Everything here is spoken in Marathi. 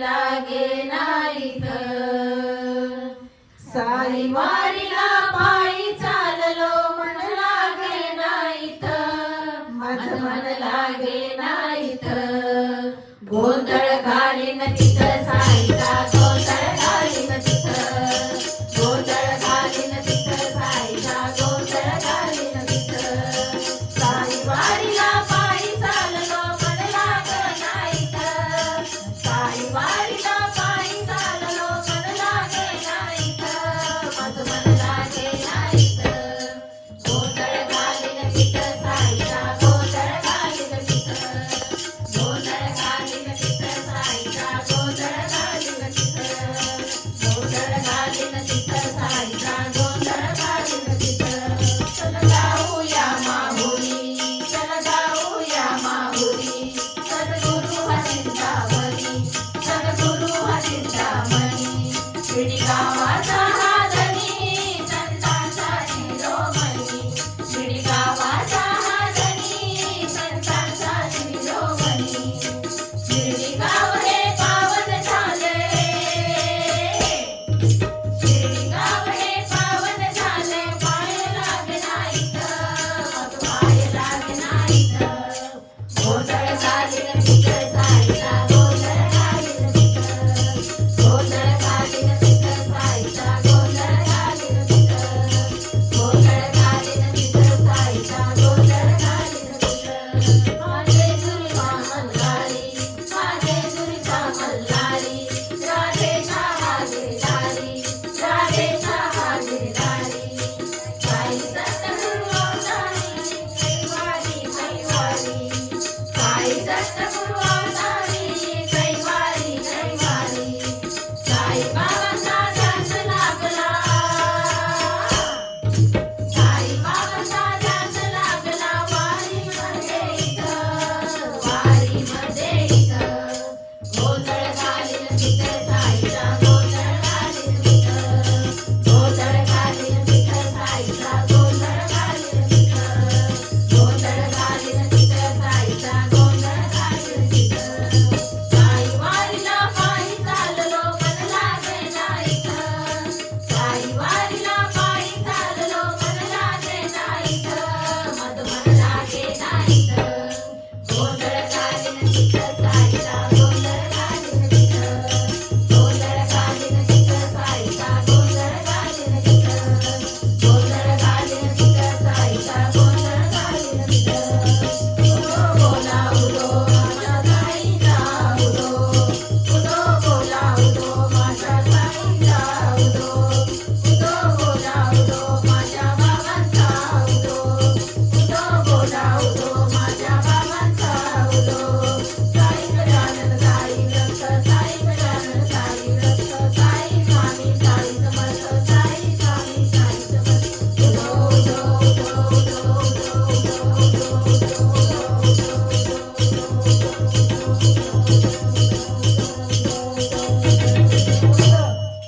लागे नाही सारी वारीला पायी चाललो मन लागे नाही माझ मन लागे नाही गोंधळ ಕಷ್ಟ ಗುರುವ